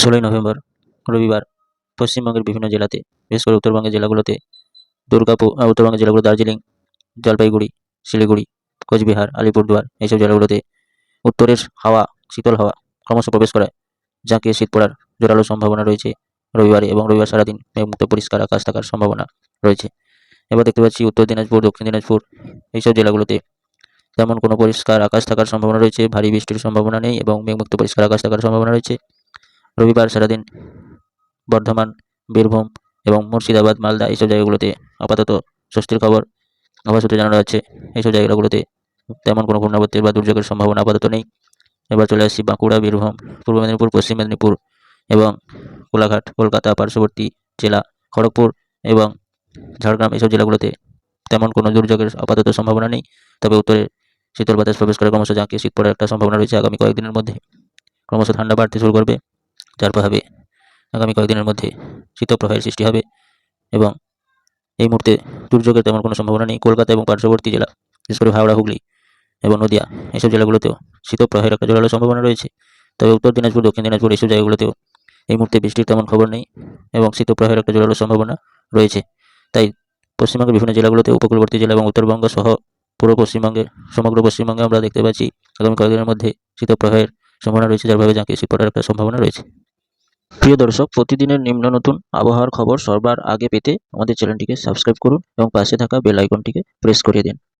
ষোলোই নভেম্বর, রবিবার পশ্চিমবঙ্গের বিভিন্ন জেলাতে, বিশেষ করে উত্তরবঙ্গের জেলাগুলোতে দুর্গাপুর উত্তরবঙ্গের জেলাগুলো দার্জিলিং, জলপাইগুড়ি, শিলিগুড়ি, কোচবিহার, আলিপুরদুয়ার এইসব জেলাগুলোতে উত্তরের হাওয়া, শীতল হাওয়া ক্রমশ প্রবেশ করায় জাঁকিয়ে শীত পড়ার জোরালো সম্ভাবনা রয়েছে রবিবারে এবং রবিবার সারাদিন মেঘমুক্ত পরিষ্কার আকাশ থাকার সম্ভাবনা রয়েছে। এবার দেখতে পাচ্ছি উত্তর দিনাজপুর, দক্ষিণ দিনাজপুর এইসব জেলাগুলোতে তেমন কোনো পরিষ্কার আকাশ থাকার সম্ভাবনা রয়েছে, ভারী বৃষ্টির সম্ভাবনা নেই এবং মেঘমুক্ত পরিষ্কার আকাশ থাকার সম্ভাবনা রয়েছে। রবিবার সারাদিন বর্ধমান, বীরভূম এবং মুর্শিদাবাদ, মালদা এইসব জায়গাগুলোতে আপাতত স্বস্তির খবর আবহাওয়া সূত্রে জানানো যাচ্ছে এইসব জায়গাগুলোতে তেমন কোনো ঘূর্ণাবর্তের বা দুর্যোগের সম্ভাবনা আপাতত নেই। এবার চলে আসছি বাঁকুড়া, বীরভূম, পূর্ব মেদিনীপুর, পশ্চিম মেদিনীপুর এবং কোলাঘাট, কলকাতা, পার্শ্ববর্তী জেলা, খড়গপুর এবং ঝাড়গ্রাম এইসব জেলাগুলোতে তেমন কোনো দুর্যোগের আপাতত সম্ভাবনা নেই। তবে উত্তরে শীতল বাতাস প্রবেশ করে ক্রমশ জাঁকিয়ে শীত পড়ার একটা সম্ভাবনা রয়েছে আগামী কয়েকদিনের মধ্যে। ক্রমশ ঠান্ডা বাড়তে শুরু করবে। যার প্রভাবে আগামী কয়েকদিনের মধ্যে শীতপ্রবাহের সৃষ্টি হবে এবং এই মুহূর্তে দুর্যোগের তেমন কোনো সম্ভাবনা নেই। কলকাতা এবং পার্শ্ববর্তী জেলা, বিশেষ করে হাওড়া, হুগলি এবং নদিয়া এইসব জেলাগুলোতেও শীতপ্রবাহের একটা জোরালো সম্ভাবনা রয়েছে। তবে উত্তর দিনাজপুর, দক্ষিণ দিনাজপুর এইসব জায়গাগুলোতেও এই মুহূর্তে বৃষ্টির তেমন খবর নেই এবং শীতপ্রবাহের একটা জোরালো সম্ভাবনা রয়েছে। তাই পশ্চিমবঙ্গের বিভিন্ন জেলাগুলোতে উপকূলবর্তী জেলা এবং উত্তরবঙ্গ সহ পুরো পশ্চিমবঙ্গে সমগ্র পশ্চিমবঙ্গে আমরা দেখতে পাচ্ছি আগামী কয়েকদিনের মধ্যে শীতপ্রবাহের সম্ভাবনা রয়েছে, যার ভাবে জাঁকিয়ে শীত পড়ার একটা সম্ভাবনা রয়েছে। প্রিয় দর্শক, প্রতিদিনের নিম্ন নতুন আবহাওয়ার খবর সবার আগে পেতে আমাদের চ্যানেলটিকে সাবস্ক্রাইব করুন এবং পাশে থাকা বেল আইকনটিকে প্রেস করিয়ে দিন।